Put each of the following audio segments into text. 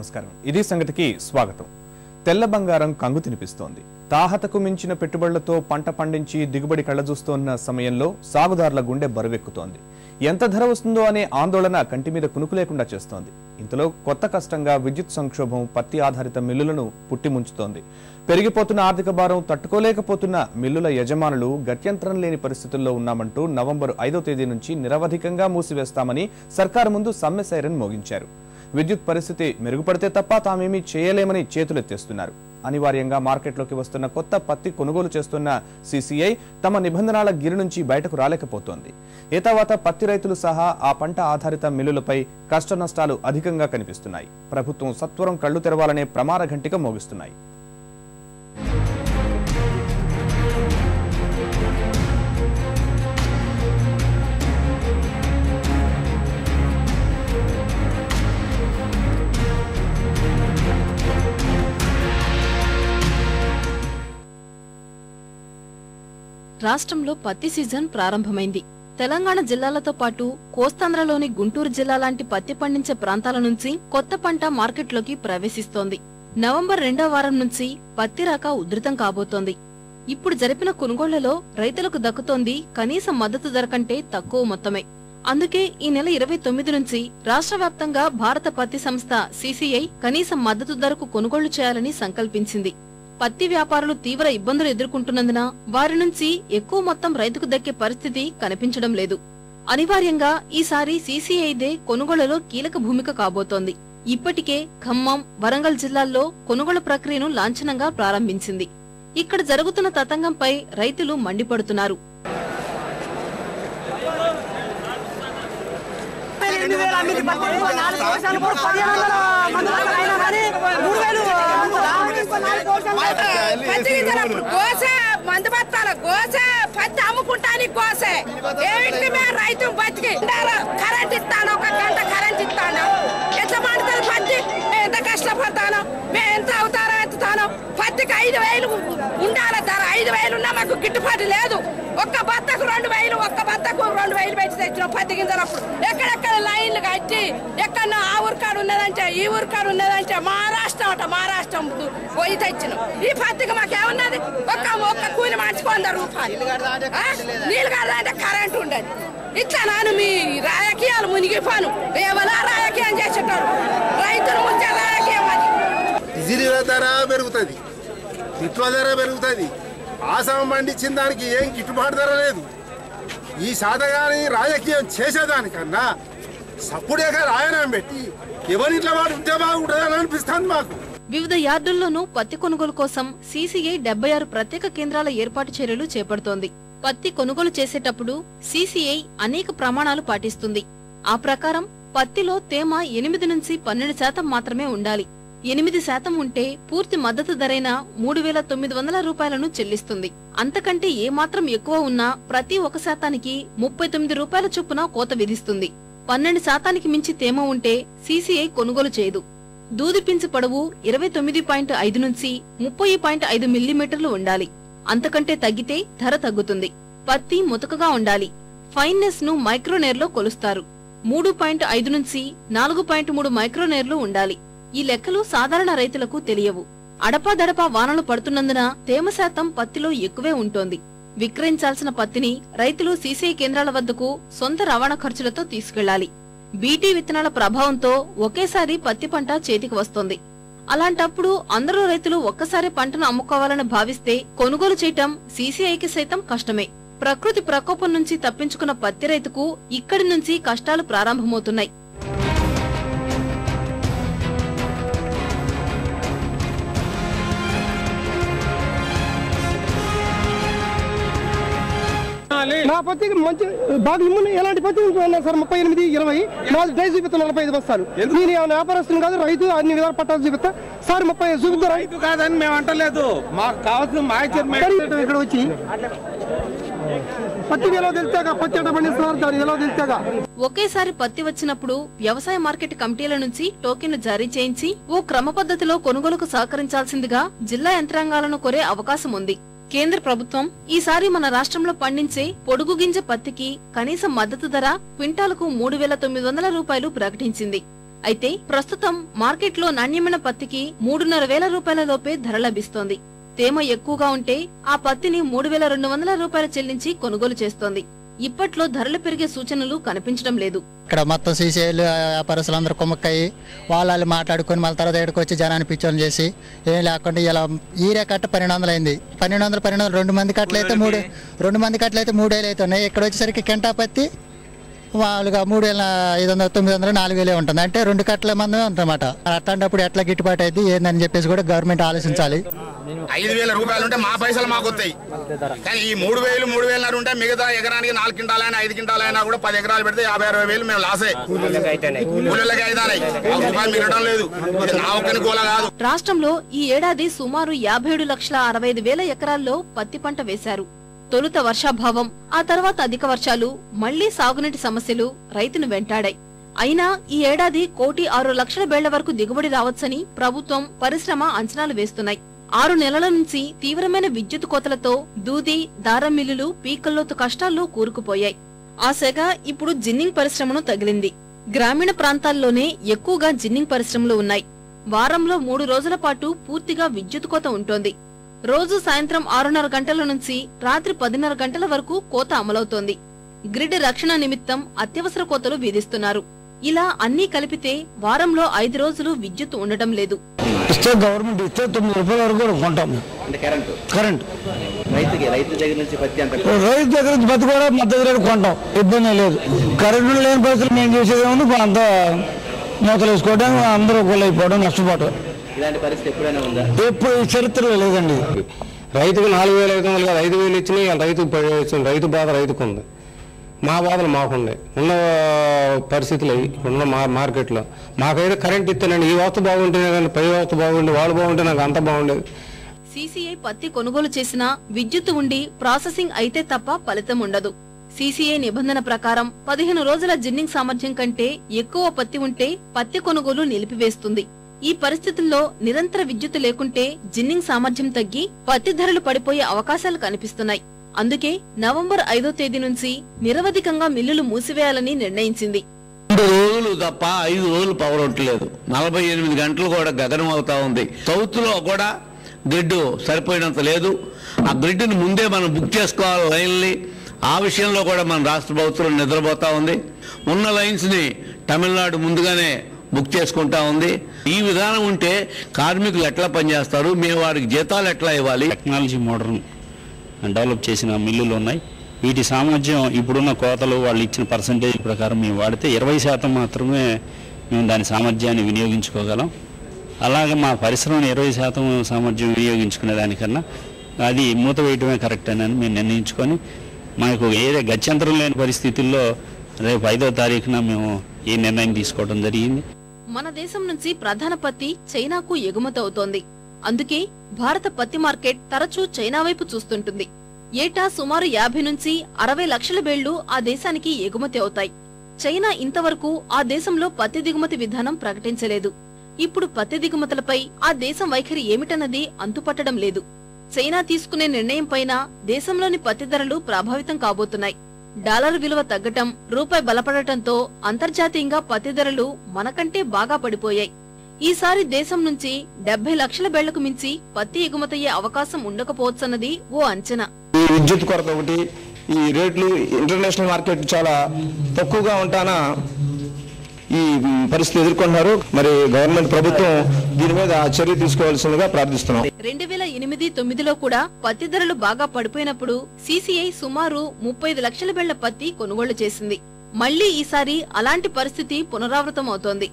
నమస్కారం. ఇది సంగతికి స్వాగతం. తెల్ల బంగారం కంగు తినిపిస్తోంది. తాహతకు మించిన పెట్టుబడులతో పంట పండించి దిగుబడి కళ్ళజూస్తోన్న సమయంలో సాగుదారుల గుండె బరువెక్కుతోంది. ఎంత ధర వస్తుందో అనే ఆందోళన కంటి మీద కునుకు లేకుండా చేస్తోంది. ఇంతలో కొత్త కష్టంగా విద్యుత్ సంక్షోభం పత్తి ఆధారిత మిల్లులను పుట్టిముంచుతోంది. పెరిగిపోతున్న ఆర్థిక భారం తట్టుకోలేకపోతున్న మిల్లుల యజమానులు గత్యంతరం లేని పరిస్థితుల్లో ఉన్నామంటూ నవంబర్ ఐదో తేదీ నుంచి నిరవధికంగా మూసివేస్తామని సర్కారు ముందు సమ్మె సైరన్ మోగించారు. విద్యుత్ పరిస్థితి మెరుగుపడితే తప్ప తామేమీ చేయలేమని చేతులెత్తేస్తున్నారు. అనివార్యంగా మార్కెట్లోకి వస్తున్న కొత్త పత్తి కొనుగోలు చేస్తున్న సీసీఐ తమ నిబంధనల గిరి నుంచి బయటకు రాలేకపోతోంది. ఏ తర్వాత పత్తి రైతులు సహా ఆ పంట ఆధారిత మిల్లులపై కష్టనష్టాలు అధికంగా కనిపిస్తున్నాయి. ప్రభుత్వం సత్వరం కళ్ళు తెరవాలనే ప్రమార ఘంటిక మోగిస్తున్నాయి. రాష్ట్రంలో పత్తి సీజన్ ప్రారంభమైంది. తెలంగాణ జిల్లాలతో పాటు కోస్తాంధ్రలోని గుంటూరు జిల్లా లాంటి పత్తి పండించే ప్రాంతాల నుంచి కొత్త పంట మార్కెట్లోకి ప్రవేశిస్తోంది. నవంబర్ రెండో వారం నుంచి పత్తి రాక ఉధృతం కాబోతోంది. ఇప్పుడు జరిపిన కొనుగోళ్ళలో రైతులకు దక్కుతోంది కనీస మద్దతు ధర కంటే తక్కువ మొత్తమే. అందుకే ఈ నెల ఇరవై తొమ్మిది నుంచి రాష్ట్ర వ్యాప్తంగా భారత పత్తి సంస్థ సీసీఐ కనీస మద్దతు ధరకు కొనుగోళ్ళు చేయాలని సంకల్పించింది. పత్తి వ్యాపారులు తీవ్ర ఇబ్బందులు ఎదుర్కొంటున్నందున వారి నుంచి ఎక్కువ మొత్తం రైతుకు దక్కే పరిస్థితి కనిపించడం లేదు అనివార్యంగా ఈసారి సీసీఐదే కొనుగోళ్ళలో కీలక భూమిక కాబోతోంది ఇప్పటికే ఖమ్మం వరంగల్ జిల్లాల్లో కొనుగోలు ప్రక్రియను లాంఛనంగా ప్రారంభించింది ఇక్కడ జరుగుతున్న తతంగంపై రైతులు మండిపడుతున్నారు ఎనిమిది వేల గోసే మందు బత్తాల గోసే పత్తి అమ్ముకుంటాని గోసే. ఏమిటి మేము రైతు బతికి. కరెంట్ ఇస్తాను? ఒక గంట కరెంట్ ఇస్తాను? ఎంత పండుతుంది పత్తి? ఎంత కష్టపడతాను? మేము ఎంత ఎత్తుతాను పత్తికి ఐదు వేలు ఉండాలి ధర ఐదు వేలు ఉన్నా మాకు గిట్టుబాటు లేదు. ఒక్క బత్తకు రెండు వేలు ఒక్క బత్తకు రెండు వేలు పెట్టి తెచ్చినాం పత్తి గింజలప్పుడు. ఎక్కడెక్కడ లైన్లు కట్టి ఎక్కడ ఆ ఊరికాడు ఉన్నదంటే ఈ ఊరికాడు ఉన్నదంటే మహారాష్ట్రం అట మహారాష్ట్రం పోయి తెచ్చినాం. ఈ పత్తికి మాకేమున్నది? ఒక్క ఒక్క కూలి మనిషికి వంద రూపాయలు? నీళ్ళు కడదంటే కరెంట్ ఉండదు. ఇట్లా నాను మీ రాజకీయాలు మునిగిపోను. ఏమన్నా రాజకీయం చేసేటారు రైతులు ముంచే రాజకీయం అది. ధర పెరుగుతుంది. గిట్ల ధర పెరుగుతుంది. ఆసాం పండించిన దానికి ఏం గిట్టుబాటు ధర లేదు. ఈ సాధగాని రాజకీయం చేసేదానికన్నా సప్పుడేక రాయనం పెట్టి ఎవరింట్లో వాడు ఉంటే బాగుంటుందని అనిపిస్తుంది మాకు. వివిధ యార్డుల్లోనూ పత్తి కొనుగోలు కోసం సీసీఐ డెబ్బై ఆరు ప్రత్యేక కేంద్రాల ఏర్పాటు చర్యలు చేపడుతోంది. పత్తి కొనుగోలు చేసేటప్పుడు సీసీఐ అనేక ప్రమాణాలు పాటిస్తుంది. ఆ ప్రకారం పత్తిలో తేమ ఎనిమిది నుంచి పన్నెండు శాతం మాత్రమే ఉండాలి. ఎనిమిది శాతం ఉంటే పూర్తి మద్దతు ధరైన మూడు వేల తొమ్మిది వందల రూపాయలను చెల్లిస్తుంది. అంతకంటే ఏమాత్రం ఎక్కువ ఉన్నా ప్రతి ఒక శాతానికి ముప్పై తొమ్మిది రూపాయల చొప్పున కోత విధిస్తుంది. పన్నెండు శాతానికి మించి తేమ ఉంటే సీసీఐ కొనుగోలు చేయదు. దూది పింఛు పొడవు ఇరవై తొమ్మిది పాయింట్ ఐదు నుంచి ముప్పై పాయింట్ ఐదు మిల్లీమీటర్లు ఉండాలి. అంతకంటే తగ్గితే ధర తగ్గుతుంది. పత్తి ముతకగా ఉండాలి. ఫైన్నెస్ను మైక్రోనేర్లో కొలుస్తారు. మూడు పాయింట్ ఐదు నుంచి నాలుగు పాయింట్ మూడు మైక్రోనేర్లు ఉండాలి. ఈ లెక్కలు సాధారణ రైతులకు తెలియవు. అడపాదడపా వానలు పడుతున్నందున తేమ శాతం పత్తిలో ఎక్కువే ఉంటోంది. విక్రయించాల్సిన పత్తిని రైతులు సీసీఐ కేంద్రాల వద్దకు సొంత రవాణా ఖర్చులతో తీసుకెళ్ళాలి. బీటీ విత్తనాల ప్రభావంతో ఒకేసారి పత్తి పంట చేతికి వస్తోంది. అలాంటప్పుడు అందరూ రైతులు ఒక్కసారి పంటను అమ్ముకోవాలని భావిస్తే కొనుగోలు చేయటం సీసీఐకి సైతం కష్టమే. ప్రకృతి ప్రకోపం నుంచి తప్పించుకున్న పత్తి రైతుకు ఇక్కడి నుంచి కష్టాలు ప్రారంభమవుతున్నాయి. నా పత్తికి మంచి బాగా ఇమ్ముని ఎలాంటి పత్తి ఉన్నాయి సార్ ముప్పై ఎనిమిది ఇరవై నాలుగు డ్రై చూపిస్తాను నలభై ఐదు బస్తాలు నేను ఏమైనా వ్యాపారస్తులు కాదు రైతు అన్ని విధాలు పట్టాలు చూపిస్తా. సార్ ముప్పై ఐదు చూపిస్తారు రైతు. కాదని మేము అంటలేదు. మాకు కావాల్సిన మాయిచర్ ఇక్కడ వచ్చి. పత్తి ఎలా తెలిసాక పత్తి ఎట్ట పండిస్తున్నారు? దాన్ని ఎలా తెలిసాక ఒకేసారి పత్తి వచ్చినప్పుడు వ్యవసాయ మార్కెట్ కమిటీల నుంచి టోకెన్లు జారీ చేయించి ఓ క్రమ పద్ధతిలో కొనుగోలుకు సహకరించాల్సిందిగా జిల్లా యంత్రాంగాలను కోరే అవకాశం ఉంది. కేంద్ర ప్రభుత్వం ఈసారి మన రాష్ట్రంలో పండించే పొడుగు గింజ పత్తికి కనీస మద్దతు ధర క్వింటాలకు మూడు వేల తొమ్మిది వందల రూపాయలు ప్రకటించింది. అయితే ప్రస్తుతం మార్కెట్లో నాణ్యమైన పత్తికి మూడున్నర వేల రూపాయల లోపే ధర లభిస్తోంది. తేమ ఎక్కువగా ఉంటే ఆ పత్తిని మూడు వేల రెండు వందల రూపాయలు చెల్లించి కొనుగోలు చేస్తోంది. ఇప్పట్లో ధరలు పెరిగే సూచనలు కనిపించడం లేదు. ఇక్కడ మొత్తం సీసీలు వ్యాపారస్తులు అందరూ కుమ్మక్కయ్యి వాళ్ళు మాట్లాడుకుని మాట్లాడుకొని మళ్ళీ తర్వాత ఎక్కడికి వచ్చి జనాన్ని పిచ్చోని చేసి ఏం లేకుండా ఇలా ఈరే కట్ట పన్నెండు వందలు అయింది. పన్నెండు వందలు పన్నెండు వందలు రెండు మంది కట్టలైతే మూడు రెండు మంది కట్టలైతే మూడేళ్ళు అవుతున్నాయి ఇక్కడ వచ్చేసరికి కెంటా పత్తి వాళ్ళుగా మూడు వేల ఐదు వందల తొమ్మిది వందలు నాలుగు వేలే ఉంటుంది. అంటే రెండు కట్టల మందమే ఉంటుందన్నమాట అట్లాంటప్పుడు ఎట్లా గిట్టుబాటు అయితే ఏందని చెప్పేసి కూడా గవర్నమెంట్ ఆలోచించాలి. ఐదు వేల రూపాయలు ఉంటే మా పైసలు మాకు వస్తాయి. కానీ ఈ మూడు వేలు మూడు వేలన్నర ఉంటే మిగతా ఎకరానికి నాలుగు కింటాలైనా ఐదు కింటాలైనా కూడా పది ఎకరాలు పెడితే యాభై అరవై వేలు మేము లాసే కూలీలకి అయితాయి ఒక రూపాయలు మిగలడం లేదు. ఇది నా ఒక్కని గోల కాదు. రాష్ట్రంలో ఈ ఏడాది సుమారు యాభై ఏడు లక్షల అరవై ఐదు వేల ఎకరాల్లో పత్తి పంట వేశారు. తొలుత వర్షాభావం ఆ తర్వాత అధిక వర్షాలు మళ్ళీ సాగునీటి సమస్యలు రైతును వెంటాడాయి. అయినా ఈ ఏడాది కోటి ఆరు లక్షల బేళ్ళ వరకు దిగుబడి రావచ్చని ప్రభుత్వం పరిశ్రమ అంచనాలు వేస్తున్నాయి. ఆరు నెలల నుంచి తీవ్రమైన విద్యుత్ కోతలతో దూది దారం మిల్లులు పీకల్లోతు కష్టాల్లో కూరుకుపోయాయి. ఆ సెగ ఇప్పుడు జిన్నింగ్ పరిశ్రమను తగిలింది. గ్రామీణ ప్రాంతాల్లోనే ఎక్కువగా జిన్నింగ్ పరిశ్రమలు ఉన్నాయి. వారంలో మూడు రోజుల పాటు పూర్తిగా విద్యుత్ కోత ఉంటోంది. రోజు సాయంత్రం ఆరున్నర గంటల నుంచి రాత్రి పదిన్నర గంటల వరకు కోత అమలవుతోంది. గ్రిడ్ రక్షణ నిమిత్తం అత్యవసర కోతలు విధిస్తున్నారు. ఇలా అన్నీ కలిపితే వారంలో ఐదు రోజులు విద్యుత్ ఉండటం లేదు. ఇస్తే గవర్నమెంట్ ఇస్తే తొమ్మిది రూపాయల వరకు కూడా కొంటాం కరెంటు కరెంట్ రైతుకి రైతు దగ్గర నుంచి పత్తి రైతు కూడా మద్దతు దగ్గర కొంటాం. ఇబ్బంది లేదు. కరెంటు లేని పరిస్థితులు మేము చేసేది ఏముంది? అంత మూతలు వేసుకోవడం అందరూ అయిపోవడం నష్టపోవడం ఇలాంటి పరిస్థితి ఎప్పుడైనా ఉందా? ఎప్పుడు చరిత్రలో లేదండి. రైతుకు నాలుగు వేల ఐదు వందలు కాదు ఐదు వేలు ఇచ్చినాయి ఇచ్చింది రైతు బాధ రైతుకు ఉంది మా బాధలు మాకుండే. ఉన్న పరిస్థితులు ఉన్న మా మార్కెట్లో. మాకైతే కరెంట్ ఇస్తానండి ఈ వ్యవస్థ బాగుంటేనే కానీ పై వ్యవస్థ బాగుండి వాళ్ళు బాగుంటే నాకు అంత బాగుండేది. సీసీఐ పత్తి కొనుగోలు చేసినా విద్యుత్ ఉండి ప్రాసెసింగ్ అయితే తప్ప ఫలితం ఉండదు. సీసీఐ నిబంధన ప్రకారం పదిహేను రోజుల జిన్నింగ్ సామర్థ్యం కంటే ఎక్కువ పత్తి ఉంటే పత్తి కొనుగోలు నిలిపివేస్తుంది. ఈ పరిస్థితుల్లో నిరంతర విద్యుత్ లేకుంటే జిన్నింగ్ సామర్థ్యం తగ్గి పత్తి ధరలు పడిపోయే అవకాశాలు కనిపిస్తున్నాయి. అందుకే నవంబర్ ఐదో తేదీ నుంచి నిరవధికంగా మిల్లులు మూసివేయాలని నిర్ణయించింది. రెండు రోజులు తప్ప ఐదు రోజులు పవర్ ఉండలేదు నలభై ఎనిమిది గంటలు కూడా గగనం అవుతా ఉంది. సౌత్లో కూడా గ్రిడ్ సరిపోయినంత లేదు. ఆ గ్రిడ్ని ముందే మనం బుక్ చేసుకోవాలి లైన్ని ఆ విషయంలో కూడా మన రాష్ట్ర ప్రభుత్వం నిద్రపోతా ఉంది. ఉన్న లైన్స్ని తమిళనాడు ముందుగానే బుక్ చేసుకుంటా ఉంది. ఈ విధానం ఉంటే కార్మికులు ఎట్లా పనిచేస్తారు? మేము వారికి జీతాలు ఎట్లా ఇవ్వాలి? Technology modern. డెవలప్ చేసిన మిల్లులు ఉన్నాయి. వీటి సామర్థ్యం ఇప్పుడున్న కోతలు వాళ్ళు ఇచ్చిన పర్సంటేజ్ ప్రకారం మేము వాడితే ఇరవై శాతం మాత్రమే మేము దాని సామర్థ్యాన్ని వినియోగించుకోగలం. అలాగే మా పరిశ్రమను ఇరవై శాతం సామర్థ్యం వినియోగించుకునే దానికన్నా అది మూత వేయటమే కరెక్ట్ అని మేము నిర్ణయించుకొని మాకు ఏదే గత్యంతరం లేని పరిస్థితుల్లో రేపు ఐదో తారీఖున మేము ఈ నిర్ణయం తీసుకోవడం జరిగింది. మన దేశం నుంచి ప్రధాన పత్తి చైనాకు ఎగుమతి అవుతోంది. అందుకే భారత పత్తి మార్కెట్ తరచూ చైనా వైపు చూస్తుంటుంది. ఏటా సుమారు యాభై నుంచి అరవై లక్షల బేళ్ళు ఆ దేశానికి ఎగుమతి అవుతాయి. చైనా ఇంతవరకు ఆ దేశంలో పత్తి దిగుమతి విధానం ప్రకటించలేదు. ఇప్పుడు పత్తి దిగుమతులపై ఆ దేశం వైఖరి ఏమిటన్నది అంతుపట్టడం లేదు. చైనా తీసుకునే నిర్ణయం పైన దేశంలోని పత్తి ధరలు ప్రభావితం కాబోతున్నాయి. డాలర్ విలువ తగ్గటం రూపాయి బలపడటంతో అంతర్జాతీయంగా పత్తి ధరలు మనకంటే బాగా పడిపోయాయి. ఈసారి దేశం నుంచి డెబ్బై లక్షల బేళ్ళకు మించి పత్తి ఎగుమతయ్యే అవకాశం ఉండకపోవచ్చన్నది ఓ అంచనా. ఈ విద్యుత్ కొరత ఒకటి ఈ రేట్లు ఇంటర్నేషనల్ మార్కెట్ చాలా తక్కువగా ఉంటానా? ఈ పరిస్థితి ఎదుర్కొంటున్నారు. మరి గవర్నమెంట్ ప్రభుత్వం దీని మీద చర్య తీసుకోవాల్సిందిగా ప్రార్థిస్తున్నాం. రెండు వేల ఎనిమిది తొమ్మిదిలో కూడా పత్తి ధరలు బాగా పడిపోయినప్పుడు సీసీఐ సుమారు ముప్పై ఐదు లక్షల బేళ్ళ పత్తి కొనుగోళ్ళు చేసింది. మళ్ళీ ఈసారి అలాంటి పరిస్థితి పునరావృతం అవుతోంది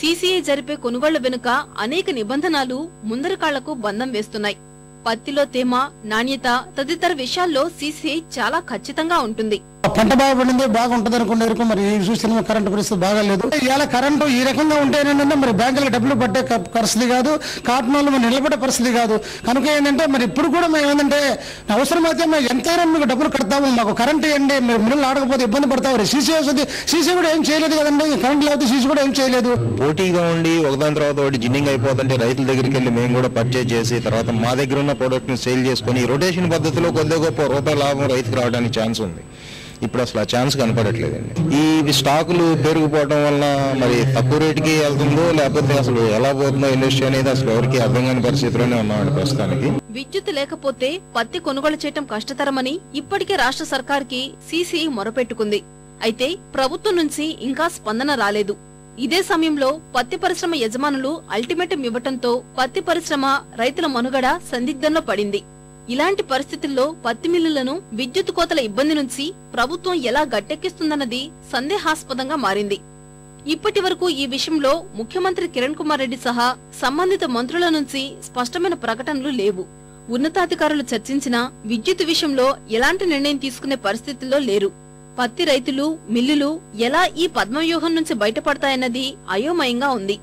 సీసీఐ జరిపే కొనుగోళ్ళ వెనుక అనేక నిబంధనలు ముందరకాళ్ళకు బంధం వేస్తున్నాయి. పత్తిలో తేమ నాణ్యత తదితర విషయాల్లో సీసీఐ చాలా ఖచ్చితంగా ఉంటుంది. పంట బాగా పండింది బాగుంటుంది అనుకునేందుకు మరి ఈ చూసిన కరెంటు పరిస్థితి బాగాలేదు. ఇలా కరెంటు ఈ రకంగా ఉంటే ఏంటంటే మరి బ్యాంకులకు డబ్బులు పట్టే పరిస్థితి కాదు కాటన్ వాళ్ళు మరి నిలబడే పరిస్థితి కాదు. కనుక ఏంటంటే మరి ఇప్పుడు కూడా మేము ఏంటంటే అవసరమైతే మేము ఎంతైనా మీకు డబ్బులు కడతాము మాకు కరెంట్ ఇవ్వండి మీరు మిల్లు ఆడకపోతే ఇబ్బంది పడతాము సీసీ వస్తుంది. సీసీ కూడా ఏం చేయలేదు కదండి కరెంట్ లేకపోతే సీసీ కూడా ఏం చేయలేదు. పోటీగా ఉండి ఒకదాని తర్వాత ఒకటి జిన్నింగ్ అయిపోతుంటే రైతుల దగ్గరికి వెళ్ళి మేము కూడా పర్చేజ్ చేసి తర్వాత మా దగ్గర ఉన్న ప్రోడక్ట్ని సేల్ చేసుకొని రొటేషన్ పద్ధతిలో కొద్దిగా గొప్ప రూపాయి లాభం రైతుకు రావడానికి ఛాన్స్ ఉంది. ఇప్పుడు అసలు ఆ ఛాన్స్ కనపడట్లేదండి. ఈ స్టాకులు పెరిగిపోవడం వల్ల మరి తక్కువ రేటుకి వెళ్తుందో లేకపోతే అసలు ఎలా పోతుందో ఇండస్ట్రీ అనేది అసలు ఎవరికి అర్థం కాని పరిస్థితిలోనే ఉన్నామండి ప్రస్తుతానికి. విద్యుత్ లేకపోతే పత్తి కొనుగోలు చేయటం కష్టతరమని ఇప్పటికే రాష్ట్ర సర్కార్కి సీసీఐ మొరపెట్టుకుంది. అయితే ప్రభుత్వం నుంచి ఇంకా స్పందన రాలేదు. ఇదే సమయంలో పత్తి పరిశ్రమ యజమానులు అల్టిమేటం ఇవ్వటంతో పత్తి పరిశ్రమ రైతుల మనుగడ సందిగ్ధంలో పడింది. ఇలాంటి పరిస్థితుల్లో పత్తి మిల్లులను విద్యుత్ కోతల ఇబ్బంది నుంచి ప్రభుత్వం ఎలా గట్టెక్కిస్తుందన్నది సందేహాస్పదంగా మారింది. ఇప్పటి వరకు ఈ విషయంలో ముఖ్యమంత్రి కిరణ్ కుమార్ రెడ్డి సహా సంబంధిత మంత్రుల నుంచి స్పష్టమైన ప్రకటనలు లేవు. ఉన్నతాధికారులు చర్చించినా విద్యుత్ విషయంలో ఎలాంటి నిర్ణయం తీసుకునే పరిస్థితుల్లో లేరు. పత్తి రైతులు మిల్లులు ఎలా ఈ పద్మవ్యూహం నుంచి బయటపడతాయన్నది అయోమయంగా ఉంది.